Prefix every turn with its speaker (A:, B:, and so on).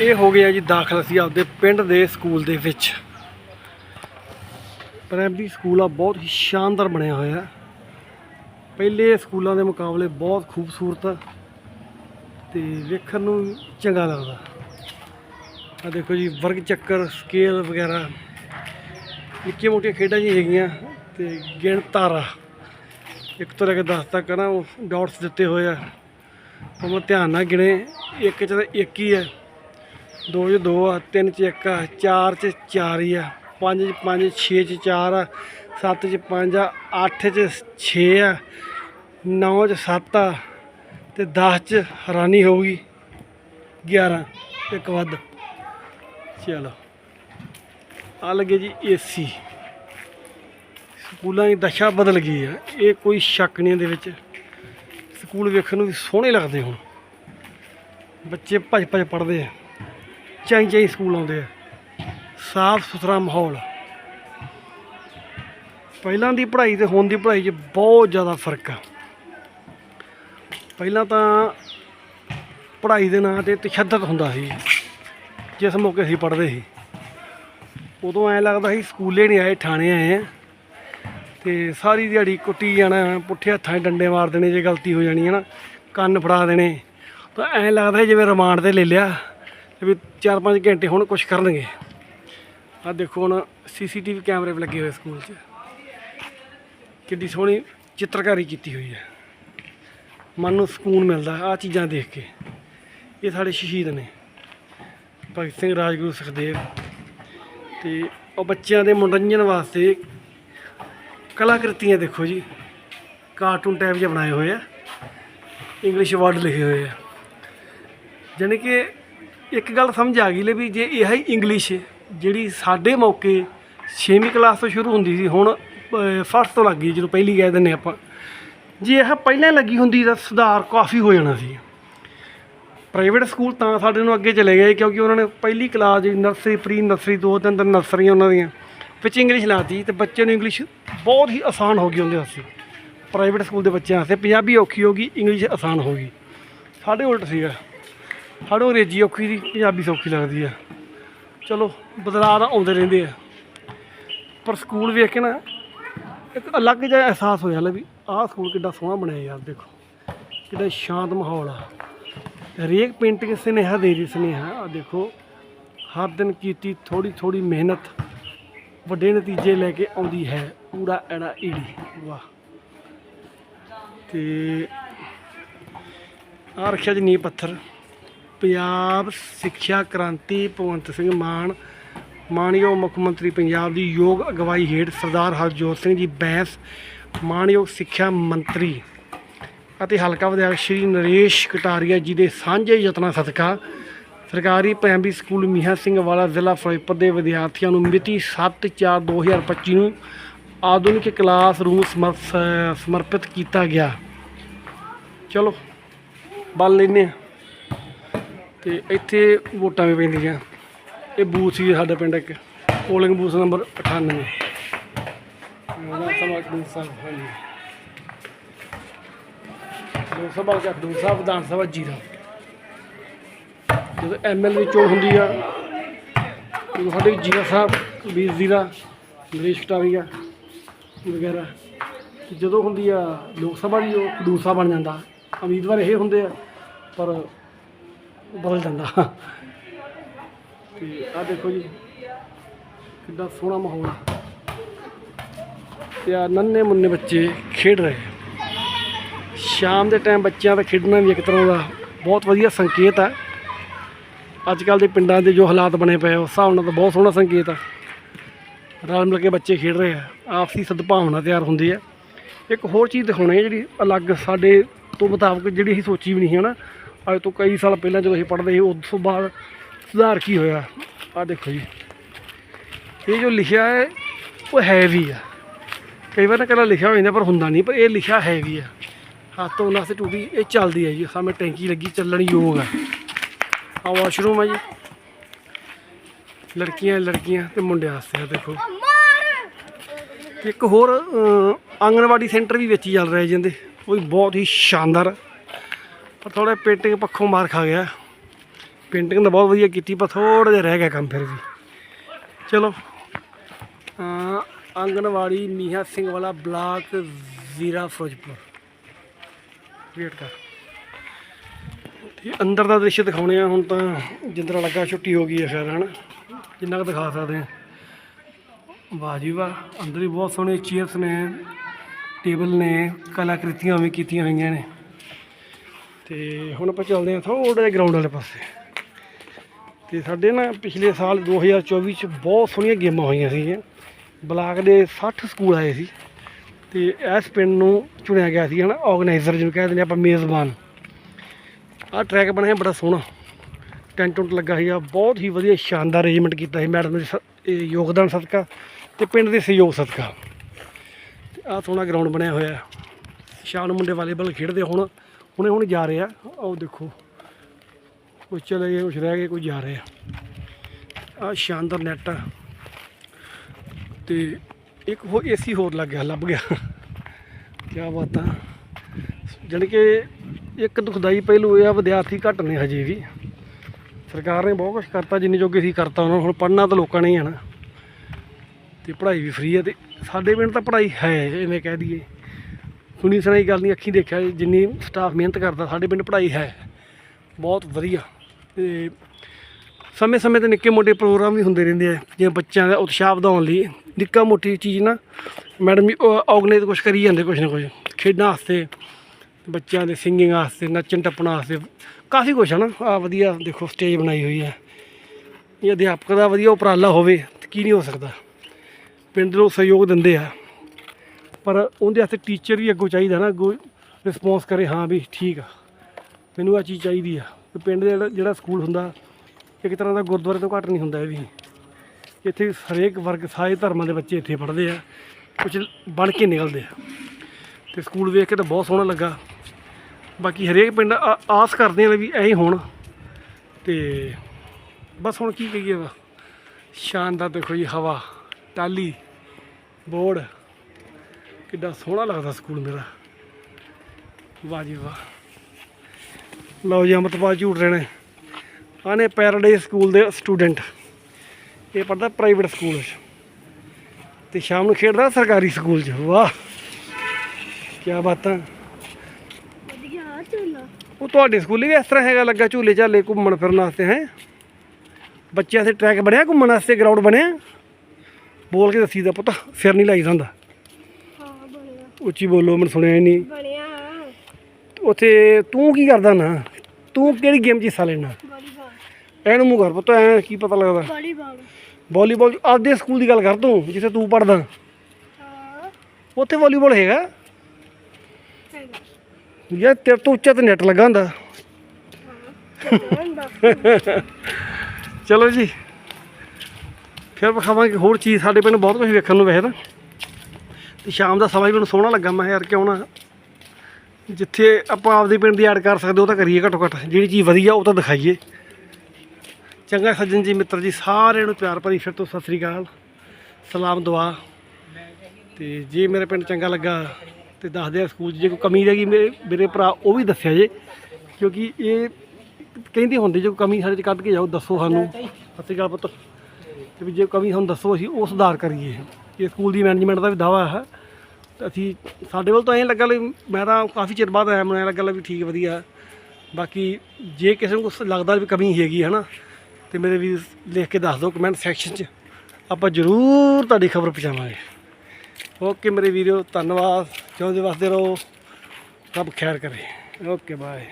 A: ਇਹ ਹੋ ਗਿਆ ਜੀ ਦਾਖਲ ਅਸੀਂ ਆਪਦੇ ਪਿੰਡ ਦੇ ਸਕੂਲ ਦੇ ਵਿੱਚ। ਪ੍ਰਾਇਮਰੀ ਸਕੂਲ ਆ, ਬਹੁਤ ਹੀ ਸ਼ਾਨਦਾਰ ਬਣਿਆ ਹੋਇਆ। ਪਹਿਲੇ ਸਕੂਲਾਂ ਦੇ ਮੁਕਾਬਲੇ ਬਹੁਤ ਖੂਬਸੂਰਤ ਆ ਤੇ ਵੇਖਣ ਨੂੰ ਚੰਗਾ ਲੱਗਦਾ। ਆ ਦੇਖੋ ਜੀ, ਵਰਗ ਚੱਕਰ ਸਕੇਲ ਵਗੈਰਾ। ਨਿੱਕੀਆਂ ਮੋਟੀਆਂ ਖੇਡਾਂ ਜੀ ਹੈਗੀਆਂ ਤੇ ਗਿਣ ਤਾਰਾ ਇੱਕ ਤੋਂ ਲੈ ਕੇ 10 ਤੱਕ ਨਾ ਉਹ ਡਾਟਸ ਦਿੱਤੇ ਹੋਏ ਆ। ਉਹ ਮੈਂ ਧਿਆਨ ਨਾਲ ਗਿਣੇ। ਇੱਕ ਚ ਤਾਂ ਇੱਕ ਹੀ ਹੈ ਦੋ ਚ ਦੋ ਆ, ਤਿੰਨ ਚ ਇੱਕ ਆ, ਚਾਰ ਚ ਚਾਰ ਹੀ ਆ। ਪੰਜ ਚ ਪੰਜ, ਛੇ ਚ ਚਾਰ ਆ। ਸੱਤ ਚ ਪੰਜ ਆ, ਅੱਠ ਚ ਛੇ ਆ। ਨੌ ਚ ਸੱਤ ਆ ਤੇ 10 ਚ ਹੈਰਾਨੀ ਹੋਊਗੀ। 11 ਇੱਕ ਵੱਧ। ਚਲੋ। ਆ ਲੱਗੇ ਜੀ ਏਸੀ ਸਕੂਲਾਂ ਦੀ ਦਸ਼ਾ ਬਦਲ ਗਈ ਆ। ਇਹ ਕੋਈ ਸ਼ੱਕ ਨਹੀਂ ਇਹਦੇ ਵਿੱਚ। ਸਕੂਲ ਵੇਖਣ ਨੂੰ ਵੀ ਸੋਹਣੇ ਲੱਗਦੇ ਹੁਣ। ਬੱਚੇ ਭੱਜ ਭੱਜ ਪੜ੍ਹਦੇ ਆ। ਚਾਈ ਚਾਈ ਸਕੂਲ ਆਉਂਦੇ ਆ। ਸਾਫ਼ ਸੁਥਰਾ ਮਾਹੌਲ। ਪਹਿਲਾਂ ਦੀ ਪੜ੍ਹਾਈ ਤੇ ਹੁਣ ਦੀ ਪੜ੍ਹਾਈ 'ਚ ਬਹੁਤ ਜ਼ਿਆਦਾ ਫ਼ਰਕ ਆ। ਪਹਿਲਾਂ ਤਾਂ ਪੜ੍ਹਾਈ ਦੇ ਨਾਂ ਤੇ ਤਸ਼ੱਦਦ ਹੁੰਦਾ ਸੀ। ਜਿਸ ਮੌਕੇ ਅਸੀਂ ਪੜ੍ਹਦੇ ਸੀ। ਉਦੋਂ ਐ ਲੱਗਦਾ ਸੀ ਸਕੂਲੇ ਨਹੀਂ ਆਏ, ਥਾਣੇ ਆਏ ਆ। ਤੇ ਸਾਰੀ ਦਿਹਾੜੀ ਕੁੱਟੀ ਜਾਣਾ, ਪੁੱਠੇ ਹੱਥਾਂ 'ਚ ਡੰਡੇ ਮਾਰ ਦੇਣੇ ਜੇ ਗਲਤੀ ਹੋ ਜਾਣੀ ਹੈ ਨਾ ਕੰਨ ਫੜਾ ਦੇਣੇ। ਤਾਂ ਐਂ ਲੱਗਦਾ ਸੀ ਜਿਵੇਂ ਰਿਮਾਂਡ ਤੇ ਲੈ ਲਿਆ ਵੀ 4-5 ਘੰਟੇ ਹੁਣ ਕੁਝ ਕਰਨਗੇ। ਆ ਦੇਖੋ ਹੁਣ ਸੀਸੀਟੀਵੀ ਕੈਮਰੇ ਵੀ ਲੱਗੇ ਹੋਏ ਸਕੂਲ 'ਚ। ਕਿੰਨੀ ਸੋਹਣੀ ਚਿੱਤਰਕਾਰੀ ਕੀਤੀ ਹੋਈ ਹੈ। ਮਨ ਨੂੰ ਸਕੂਨ ਮਿਲਦਾ ਆ ਚੀਜ਼ਾਂ ਦੇਖ ਕੇ। ਇਹ ਸਾਡੇ ਸ਼ਹੀਦ ਨੇ। ਭਗਤ ਸਿੰਘ, ਰਾਜਗੁਰੂ, ਸੁਖਦੇਵ। ਤੇ ਉਹ ਬੱਚਿਆਂ ਦੇ ਮਨੋਰੰਜਨ ਵਾਸਤੇ ਕਲਾਕ੍ਰਿਤੀਆਂ ਦੇਖੋ ਜੀ। ਕਾਰਟੂਨ ਟਾਈਪ ਜਿਹਾ ਬਣਾਏ ਹੋਏ ਆ। ਇੰਗਲਿਸ਼ ਵਰਡ ਲਿਖੇ ਹੋਏ ਆ। ਜਾਣੀ ਕਿ ਇੱਕ ਗੱਲ ਸਮਝ ਆ ਗਈ ਲੈ ਵੀ ਜੇ ਇਹ ਹੀ ਇੰਗਲਿਸ਼, ਜਿਹੜੀ ਸਾਡੇ ਮੌਕੇ 6ਵੀਂ ਕਲਾਸ ਤੋਂ ਸ਼ੁਰੂ ਹੁੰਦੀ ਸੀ, ਹੁਣ ਫਸਟ ਤੋਂ ਲੱਗ ਗਈ, ਜਦੋਂ ਪਹਿਲੀ ਕਹਿ ਦਿੰਨੇ ਆਪਾਂ। ਜੇ ਇਹ ਪਹਿਲਾਂ ਲੱਗੀ ਹੁੰਦੀ ਤਾਂ ਸੁਧਾਰ ਕਾਫੀ ਹੋ ਜਾਣਾ ਸੀ। ਪ੍ਰਾਈਵੇਟ ਸਕੂਲ ਤਾਂ ਸਾਡੇ ਨੂੰ ਅੱਗੇ ਚਲੇ ਗਏ ਕਿਉਂਕਿ ਉਹਨਾਂ ਨੇ ਪਹਿਲੀ ਕਲਾਸ ਜਿਹੜੀ ਨਰਸਰੀ ਪ੍ਰੀ ਨਰਸਰੀ ਦੋ ਤਿੰਨ ਤਿੰਨ ਨਰਸਰੀਆਂ ਉਹਨਾਂ ਦੀਆਂ, ਵਿੱਚ ਇੰਗਲਿਸ਼ ਲਾਤੀ ਤੇ ਬੱਚਿਆਂ ਨੂੰ ਇੰਗਲਿਸ਼ ਬਹੁਤ ਹੀ ਆਸਾਨ ਹੋ ਗਈ ਉਹਦੇ ਵਾਸਤੇ ਪ੍ਰਾਈਵੇਟ ਸਕੂਲ ਦੇ ਬੱਚਿਆਂ ਵਾਸਤੇ ਪੰਜਾਬੀ ਔਖੀ ਹੋ ਗਈ ਇੰਗਲਿਸ਼ ਆਸਾਨ ਹੋ ਗਈ। ਸਾਡੇ ਉਲਟ ਸੀਗਾ। ਸਾਡੇ ਅੰਗਰੇਜ਼ੀ ਔਖੀ ਸੀ, ਪੰਜਾਬੀ ਸੌਖੀ ਲੱਗਦੀ ਆ। ਚਲੋ, ਬਦਲਾਅ ਤਾਂ ਆਉਂਦੇ ਰਹਿੰਦੇ ਆ। ਪਰ ਸਕੂਲ ਵੇਖ ਕੇ ਨਾ ਇੱਕ ਅਲੱਗ ਜਿਹਾ ਅਹਿਸਾਸ ਹੋਇਆ ਲੈ ਵੀ ਆਹ ਸਕੂਲ ਕਿੱਡਾ ਸੋਹਣਾ ਬਣਿਆ ਯਾਰ, ਦੇਖੋ। ਕਿੱਡਾ ਸ਼ਾਂਤ ਮਾਹੌਲ ਆ। ਹਰੇਕ ਪੇਂਟਿੰਗ ਸੁਨੇਹਾ ਦੇ ਰਹੀ, ਸੁਨੇਹਾ। ਆ ਦੇਖੋ, ਹਰ ਦਿਨ ਕੀਤੀ ਥੋੜੀ ਥੋੜੀ ਮਿਹਨਤ, ਵੱਡੇ ਨਤੀਜੇ ਲੈ ਕੇ ਆਉਂਦੀ ਹੈ। ਊੜਾ ਐੜਾ ਈੜੀ। ਵਾਹ। ਤੇ ਆ ਰੱਖਿਆ ਜੀ ਨੀਂਹ ਪੱਥਰ। ਪੰਜਾਬ ਸਿੱਖਿਆ ਕ੍ਰਾਂਤੀ ਭਗਵੰਤ ਸਿੰਘ ਮਾਨ, ਮਾਨਯੋਗ ਮੁੱਖ ਮੰਤਰੀ ਪੰਜਾਬ ਦੀ ਯੋਗ ਅਗਵਾਈ ਹੇਠ ਸਰਦਾਰ ਹਰਜੋਤ ਸਿੰਘ ਜੀ ਬੈਂਸ ਮਾਨਯੋਗ ਸਿੱਖਿਆ ਮੰਤਰੀ ਅਤੇ ਹਲਕਾ ਵਿਧਾਇਕ ਸ਼੍ਰੀ ਨਰੇਸ਼ ਕਟਾਰੀਆ ਜੀ ਦੇ ਸਾਂਝੇ ਯਤਨਾਂ ਸਦਕਾ ਸਰਕਾਰੀ ਪ੍ਰਾਇਮਰੀ ਸਕੂਲ ਮੀਹਾ ਸਿੰਘ ਵਾਲਾ ਜ਼ਿਲ੍ਹਾ ਫਿਰੋਜ਼ਪੁਰ ਦੇ ਵਿਦਿਆਰਥੀਆਂ ਨੂੰ ਮਿਤੀ 7/4/2025 ਨੂੰ ਆਧੁਨਿਕ ਕਲਾਸ ਰੂਮ ਸਮਰ- ਸ- ਸਮਰਪਿਤ ਕੀਤਾ ਗਿਆ। ਚਲੋ, ਬਲ ਲੈਨੇ ਆ ਤੇ ਇੱਥੇ ਵੋਟਾਂ ਵੀ ਪੈਂਦੀਆਂ। ਇਹ ਬੂਥ ਸੀ ਸਾਡਾ ਪਿੰਡ ਇੱਕ। ਪੋਲਿੰਗ ਬੂਥ ਨੰਬਰ 98 ਉਹਦਾ ਸਮਾਂ ਖਡੂਰ ਸਾਹਿਬ ਹਾਂਜੀ ਲੋਕ ਸਭਾ ਦਾ ਖਡੂਰ ਸਾਹਿਬ ਵਿਧਾਨ ਸਭਾ ਜੀਰਾ ਜਦੋਂ ਐਮਐਲਏ ਚੋਣ ਹੁੰਦੀ ਆ ਉਦੋਂ ਸਾਡੇ ਜੀਰਾ ਸਾਹਿਬ ਵੀਰ ਜ਼ੀਰਾ ਨਰੇਸ਼ ਕਟਾਰੀਆ ਵਗੈਰਾ ਤੇ ਜਦੋਂ ਹੁੰਦੀ ਆ ਲੋਕ ਸਭਾ ਦੀ ਉਹ ਖਡੂਰ ਸਾਹਿਬ ਬਣ ਜਾਂਦਾ ਉਮੀਦਵਾਰ ਇਹ ਹੁੰਦੇ ਆ ਪਰ ਬਦਲ ਜਾਂਦਾ ਤੇ ਆ ਦੇਖੋ ਜੀ ਕਿੱਡਾ ਸੋਹਣਾ ਮਾਹੌਲ ਆ ਤੇ ਨੰਨੇ ਮੁੰਨੇ ਬੱਚੇ ਖੇਡ ਰਹੇ ਸ਼ਾਮ ਦੇ ਟਾਈਮ ਬੱਚਿਆਂ ਦਾ ਖੇਡਣਾ ਵੀ ਇੱਕ ਤਰ੍ਹਾਂ ਦਾ ਬਹੁਤ ਵਧੀਆ ਸੰਕੇਤ ਆ। ਅੱਜ ਕੱਲ ਦੇ ਪਿੰਡਾਂ ਦੇ ਜੋ ਹਾਲਾਤ ਬਣੇ ਪਏ ਉਸ ਹਿਸਾਬ ਨਾਲ ਤਾਂ ਬਹੁਤ ਸੋਹਣਾ ਸੰਕੇਤ ਆ। ਰਲ ਮਿਲ ਕੇ ਬੱਚੇ ਖੇਡ ਰਹੇ ਆ। ਆਪਸੀ ਸਦਭਾਵਨਾ ਤਿਆਰ ਹੁੰਦੀ ਹੈ ਇੱਕ ਹੋਰ ਚੀਜ਼ ਦਿਖਾਉਣੀ ਹੈ ਜਿਹੜੀ ਅਲੱਗ ਸਾਡੇ ਤੋਂ ਮੁਤਾਬਕ ਜਿਹੜੀ ਅਸੀਂ ਸੋਚੀ ਵੀ ਨਹੀਂ ਹੈ ਨਾ ਅੱਜ ਤੋਂ ਕਈ ਸਾਲ ਪਹਿਲਾਂ ਜਦੋਂ ਅਸੀਂ ਪੜ੍ਹਦੇ ਸੀ, ਉਸ ਤੋਂ ਬਾਅਦ ਸੁਧਾਰ ਕੀ ਹੋਇਆ? ਆ ਦੇਖੋ ਜੀ। ਇਹ ਜੋ ਲਿਖਿਆ ਹੈ, ਉਹ ਹੈ ਵੀ ਆ। ਕਈ ਵਾਰ ਨਾ ਕੱਲਾ ਲਿਖਿਆ ਹੋ ਜਾਂਦਾ ਪਰ ਹੁੰਦਾ ਨਹੀਂ, ਪਰ ਇਹ ਲਿਖਿਆ ਹੈ ਵੀ ਆ। ਹੱਥ ਧੋਣ ਵਾਸਤੇ ਟੂਟੀ, ਇਹ ਚੱਲਦੀ ਹੈ ਜੀ। ਸਾਹਮਣੇ ਟੈਂਕੀ ਲੱਗੀ, ਚੱਲਣ ਯੋਗ ਹੈ ਆ ਵਾਸ਼ਰੂਮ ਆ ਜੀ। ਲੜਕੀਆਂ ਲੜਕੀਆਂ ਤੇ ਮੁੰਡਿਆਂ ਵਾਸਤੇ ਆ, ਦੇਖੋ। ਇੱਕ ਹੋਰ ਆਂਗਣਵਾੜੀ ਸੈਂਟਰ ਵੀ ਵਿੱਚ ਹੀ ਚੱਲ ਰਿਹਾ ਜਿੰਦੇ ਉਹ ਵੀ ਬਹੁਤ ਹੀ ਸ਼ਾਨਦਾਰ। ਹੈ। ਪਰ ਥੋੜਾ ਪੇਂਟਿੰਗ ਪੱਖੋਂ ਮਾਰ ਖਾ ਗਿਆ। ਪੇਂਟਿੰਗ ਤਾਂ ਬਹੁਤ ਵਧੀਆ ਕੀਤੀ, ਪਰ ਥੋੜਾ ਜਿਹਾ ਰਹਿ ਗਿਆ ਕੰਮ ਫਿਰ ਵੀ। ਚਲੋ। ਆਂਗਣਵਾੜੀ ਮੀਹਾ ਸਿੰਘ ਵਾਲਾ ਬਲਾਕ ਜ਼ੀਰਾ ਫਿਰੋਜ਼ਪੁਰ। ਵੇਟ ਕਰ। ਤੇ ਅੰਦਰ ਦਾ ਦ੍ਰਿਸ਼ ਦਿਖਾਉਣੇ ਆ, ਹੁਣ ਤਾਂ ਜਿੰਦਰਾ ਲੱਗਾ ਛੁੱਟੀ ਹੋ ਗਈ ਹੈ ਖੈਰ, ਹਨ? ਜਿੰਨਾ ਕੁ ਦਿਖਾ ਸਕਦੇ ਆ। ਵਾਹ ਜੀ ਵਾਹ, ਅੰਦਰ ਵੀ ਬਹੁਤ ਸੋਹਣੇ ਚੇਅਰਸ ਨੇ ਟੇਬਲ ਨੇ, ਕਲਾਕ੍ਰਿਤੀਆਂ ਵੀ ਕੀਤੀਆਂ ਹੋਈਆਂ ਨੇ। ਤੇ ਹੁਣ ਆਪਾਂ ਚੱਲਦੇ ਹਾਂ ਥੋੜਾ ਜਿਹਾ ਗਰਾਊਂਡ ਵਾਲੇ ਪਾਸੇ। ਤੇ ਸਾਡੇ ਨਾ ਪਿਛਲੇ ਸਾਲ 2024 ਚ ਬਹੁਤ ਸੋਹਣੀਆਂ ਗੇਮਾਂ ਹੋਈਆਂ ਸੀਗੀਆਂ। ਬਲਾਕ ਦੇ 60 ਸਕੂਲ ਆਏ ਸੀ ਤੇ ਇਸ ਪਿੰਡ ਨੂੰ ਚੁਣਿਆ ਗਿਆ ਸੀ, ਹਨਾ ਆਰਗੇਨਾਈਜ਼ਰ ਜਿਹਨੂੰ ਕਹਿੰਦੇ ਨੇ ਆਪਾਂ, ਮੇਜ਼ਬਾਨ। ਆਹ ਟਰੈਕ ਬਣਿਆ ਬੜਾ ਸੋਹਣਾ। ਟੈਂਟ ਟੁੰਟ ਲੱਗਾ ਸੀਗਾ ਬਹੁਤ ਹੀ ਵਧੀਆ, ਸ਼ਾਨਦਾਰ ਅਰੇਂਜਮੈਂਟ ਕੀਤਾ ਸੀ ਮੈਡਮ ਦੇ ਸ- ਇਹ ਯੋਗਦਾਨ ਸਦਕਾ ਤੇ ਪਿੰਡ ਦੇ ਸਹਿਯੋਗ ਸਦਕਾ। ਤੇ ਆਹ ਸੋਹਣਾ ਗਰਾਊਂਡ ਬਣਿਆ ਹੋਇਆ ਸ਼ਾਮ ਨੂੰ ਮੁੰਡੇ ਵਾਲੀਬਾਲ ਖੇਡਦੇ ਹੁਣ, ਹੁਣੇ ਹੁਣ ਜਾ ਰਹੇ ਆ। ਆਹ ਦੇਖੋ ਕੁਝ ਚਲੇ ਗਏ ਕੁਝ ਰਹਿ ਗਏ ਕੁਝ ਜਾ ਰਹੇ ਆ। ਆਹ ਸ਼ਾਨਦਾਰ ਨੈਟ ਆ। ਤੇ ਇੱਕ ਹੋਰ ਏਸੀ ਹੋਰ ਲੱਗ ਗਿਆ, ਲੱਭ ਗਿਆ। ਕੀ ਬਾਤਾਂ ਜਾਣੀ ਕਿ ਇੱਕ ਦੁਖਦਾਈ ਪਹਿਲੂ ਇਹ ਆ, ਵਿਦਿਆਰਥੀ ਘੱਟ ਨੇ ਹਜੇ ਵੀ। ਸਰਕਾਰ ਨੇ ਬਹੁਤ ਕੁਝ ਕਰਤਾ, ਜਿੰਨੇ ਜੋਗੇ ਸੀ ਕਰਤਾ ਉਹਨਾਂ ਹੁਣ ਪੜ੍ਹਨਾ ਤਾਂ ਲੋਕਾਂ ਨੇ ਹੀ ਹੈ ਨਾ। ਤੇ ਪੜ੍ਹਾਈ ਵੀ ਫ੍ਰੀ ਹੈ ਤੇ ਸਾਡੇ ਪਿੰਡ ਤਾਂ ਪੜ੍ਹਾਈ ਹੈ ਐਵੇਂ ਕਹਿ ਦਈਏ। ਸੁਣੀ ਸੁਣਾਈ ਗੱਲ ਨਹੀਂ, ਅੱਖੀ ਦੇਖਿਆ, ਜਿੰਨੀ ਸਟਾਫ ਮਿਹਨਤ ਕਰਦਾ, ਸਾਡੇ ਪਿੰਡ ਪੜ੍ਹਾਈ ਹੈ। ਬਹੁਤ ਵਧੀਆ। ਤੇ ਸਮੇਂ ਸਮੇਂ ਤੇ ਨਿੱਕੇ ਮੋਟੇ ਪ੍ਰੋਗਰਾਮ ਵੀ ਹੁੰਦੇ ਰਹਿੰਦੇ ਆ, ਜਿਵੇਂ ਬੱਚਿਆਂ ਦਾ ਉਤਸ਼ਾਹ ਵਧਾਉਣ ਲਈ। ਨਿੱਕਾ ਮੋਟੀ ਚੀਜ਼ ਨਾ, ਮੈਡਮ ਵੀ ਆਰਗੇਨਾਈਜ਼ ਕੁਝ ਕਰੀ ਜਾਂਦੇ ਕੁਝ ਨਾ ਕੁਝ ਖੇਡਾਂ ਵਾਸਤੇ, ਬੱਚਿਆਂ ਦੇ ਸਿੰਗਿੰਗ ਵਾਸਤੇ, ਨੱਚਣ ਟੱਪਣ ਵਾਸਤੇ, ਕਾਫੀ ਕੁਝ ਹੈ ਨਾ। ਆ ਵਧੀਆ, ਦੇਖੋ ਸਟੇਜ ਬਣਾਈ ਹੋਈ ਹੈ। ਇਹ ਅਧਿਆਪਕ ਦਾ ਵਧੀਆ ਉਪਰਾਲਾ ਹੋਵੇ, ਤੇ ਕੀ ਨਹੀਂ ਹੋ ਸਕਦਾ। ਪਿੰਡ ਲੋਕ ਸਹਿਯੋਗ ਦਿੰਦੇ ਆ। ਪਰ ਉਹਦੇ ਵਾਸਤੇ ਟੀਚਰ ਵੀ ਅੱਗੋਂ ਚਾਹੀਦਾ ਨਾ, ਅੱਗੋਂ ਰਿਸਪੌਂਸ ਕਰੇ, ਹਾਂ ਵੀ ਠੀਕ ਆ। ਮੈਨੂੰ ਆ ਚੀਜ਼ ਚਾਹੀਦੀ ਆ। ਪਿੰਡ ਦੇ ਜਿਹੜਾ ਸਕੂਲ ਹੁੰਦਾ, ਇੱਕ ਤਰ੍ਹਾਂ ਦਾ ਗੁਰਦੁਆਰੇ ਤੋਂ ਘੱਟ ਨਹੀਂ ਹੁੰਦਾ ਇਹ ਵੀ। ਇੱਥੇ ਹਰੇਕ ਵਰਗ, ਸਾਰੇ ਧਰਮਾਂ ਦੇ ਬੱਚੇ ਇੱਥੇ ਪੜ੍ਹਦੇ ਆ ਕੁਝ ਬਣ ਕੇ ਨਿਕਲਦੇ ਆ। ਤੇ ਸਕੂਲ ਵੇਖ ਕੇ ਤਾਂ ਬਹੁਤ ਸੋਹਣਾ ਲੱਗਾ। ਬਾਕੀ ਹਰੇਕ ਪਿੰਡ ਆ- ਆਸ ਕਰਦੇ ਆ ਵੀ ਐਂ ਹੀ ਹੋਣ। ਤੇ ਬਸ ਹੁਣ ਕੀ ਕਹੀਏ ਵਾ? ਸ਼ਾਨਦਾਰ ਦੇਖੋ ਜੀ, ਹਵਾ ਟਾਲੀ ਬੋਰਡ। ਕਿੱਡਾ ਸੋਹਣਾ ਲੱਗਦਾ ਸਕੂਲ ਮੇਰਾ। ਵਾਹ ਜੀ ਵਾਹ। ਲਓ ਜੀ, ਅੰਮ੍ਰਿਤਪਾਲ ਝੂਟ ਰਹੇ ਨੇ। ਆਨੇ ਨੇ ਸਕੂਲ ਦੇ ਸਟੂਡੈਂਟ। ਇਹ ਪੜਦਾ ਪ੍ਰਾਈਵੇਟ ਸਕੂਲ 'ਚ। ਤੇ ਸ਼ਾਮ ਨੂੰ ਖੇਡਦਾ ਸਰਕਾਰੀ ਸਕੂਲ 'ਚ। ਵਾਹ! ਕੀ ਬਾਤਾਂ
B: ਵਧੀਆ ਝੂਲਾ।
A: ਉਹ ਤੁਹਾਡੇ ਸਕੂਲੇ ਵੀ ਇਸ ਤਰ੍ਹਾਂ ਹੈਗਾ ਲੱਗਾ ਝੂਲੇ ਝਾਲੇ ਘੁੰਮਣ ਫਿਰਨ ਵਾਸਤੇ ਹੈ? ਬੱਚਿਆਂ ਦੇ ਟਰੈਕ ਬਣਿਆ ਘੁੰਮਣ ਵਾਸਤੇ ਗਰਾਊਂਡ ਬਣਿਆ? ਬੋਲ ਕੇ ਦੱਸੀ ਦਾ ਪੁੱਤ ਸਿਰ ਨਹੀਂ ਲਾਈ ਜਾਂਦਾ।
B: ਹਾਂ ਬਣਿਆ।
A: ਉੱਚੀ ਬੋਲੋ ਮੈਨੂੰ ਸੁਣਿਆ ਹੀ ਨਹੀਂ।
B: ਬਣਿਆ
A: ਉੱਥੇ ਤੂੰ ਕੀ ਕਰਦਾ ਨਾ? ਤੂੰ ਕਿਹੜੀ ਗੇਮ 'ਚ ਹਿੱਸਾ ਲੈਣਾ?
B: ਵਾਲੀਬਾਲ।
A: ਐਨ ਮੂੰਹ ਕਰ ਪੁੱਤ ਐ ਕੀ ਪਤਾ ਲੱਗਦਾ?
B: ਵਾਲੀਬਾਲ।
A: ਵਾਲੀਬਾਲ ਆਪਦੇ ਸਕੂਲ ਦੀ ਗੱਲ ਕਰ ਤੂੰ ਜਿੱਥੇ ਤੂੰ ਪੜਦਾ
B: ਹਾਂ।
A: ਉੱਥੇ ਵਾਲੀਬਾਲ ਹੈਗਾ? ਯਾਰ ਤੇਰੇ ਤੋਂ ਉੱਚਾ ਤੇ ਨੈਟ ਲੱਗਾ ਹੁੰਦਾ। ਚਲੋ ਜੀ। ਫਿਰ ਵਿਖਾਵਾਂਗੇ ਹੋਰ ਚੀਜ਼ ਸਾਡੇ ਪਿੰਡ ਬਹੁਤ ਕੁਝ ਵੇਖਣ ਨੂੰ ਵੈਸੇ ਤਾਂ। ਤੇ ਸ਼ਾਮ ਦਾ ਸਮਾਂ ਵੀ ਮੈਨੂੰ ਸੋਹਣਾ ਲੱਗਾ ਮੈਂ ਯਾਰ ਕਿਉਂ ਨਾ ਜਿੱਥੇ ਆਪਾਂ ਆਪਦੇ ਪਿੰਡ ਦੀ ਐਡ ਕਰ ਸਕਦੇ ਉਹ ਤਾਂ ਕਰੀਏ ਘੱਟੋ ਘੱਟ। ਜਿਹੜੀ ਚੀਜ਼ ਵਧੀਆ ਉਹ ਤਾਂ ਦਿਖਾਈਏ। ਚੰਗਾ ਸੱਜਣ ਜੀ, ਮਿੱਤਰ ਜੀ, ਸਾਰਿਆਂ ਨੂੰ ਪਿਆਰ ਭਰੀ ਫਿਰ ਤੋਂ ਸਤਿ ਸ੍ਰੀ ਅਕਾਲ। ਸਲਾਮ, ਦੁਆ। ਤੇ ਜੇ ਮੇਰੇ ਪਿੰਡ ਚੰਗਾ ਲੱਗਾ ਤੇ ਦੱਸ ਦਿਆ ਸਕੂਲ 'ਚ, ਜੇ ਕੋਈ ਕਮੀ ਰਹਿ ਗਈ ਮੇਰੇ ਮੇਰੇ ਭਰਾ, ਉਹ ਵੀ ਦੱਸਿਆ ਜੇ। ਕਿਉਂਕਿ ਇਹ ਕਹਿੰਦੇ ਹੁੰਦੇ, ਜੇ ਕੋਈ ਕਮੀ ਸਾਡੇ 'ਚ ਕੱਢ ਕੇ ਜਾਓ, ਦੱਸੋ ਸਾਨੂੰ। ਸਤਿ ਸ਼੍ਰੀ ਅਕਾਲ, ਪੁੱਤ। ਤੇ ਵੀ ਜੇ ਕਮੀ ਸਾਨੂੰ ਦੱਸੋ, ਅਸੀਂ ਉਹ ਸੁਧਾਰ ਕਰੀਏ। ਇਹ ਸਕੂਲ ਦੀ ਮੈਨੇਜਮੈਂਟ ਦਾ ਵੀ ਦਾਵਾ ਹੈ। ਤੇ ਅਸੀਂ ਸਾਡੇ ਵੱਲ ਤਾਂ ਐਂ ਲੱਗਾ ਵੀ ਮੈਂ ਤਾਂ ਕਾਫੀ ਚਿਰ ਬਾਅਦ ਆਇਆ, ਮੈਨੂੰ ਐਂ ਲੱਗਾ ਵੀ ਠੀਕ, ਵਧੀਆ। ਬਾਕੀ ਜੇ ਕਿਸੇ ਨੂੰ ਕੁਛ ਲੱਗਦਾ ਵੀ ਕਮੀ ਹੈਗੀ ਹੈ ਨਾ ਤੇ ਮੇਰੇ ਵੀ ਲਿਖ ਕੇ ਦੱਸ ਦਿਓ ਕਮੈਂਟ ਸੈਕਸ਼ਨ 'ਚ। ਆਪਾਂ ਜ਼ਰੂਰ ਤੁਹਾਡੀ ਖਬਰ ਪਹੁੰਚਾਵਾਂਗੇ। ਓਕੇ ਮੇਰੇ ਵੀਰੋ, ਧੰਨਵਾਦ। ਜਿਉਂਦੇ ਵਸਦੇ ਰਹੋ। ਰੱਬ ਖੈਰ ਕਰੇ। Okay bye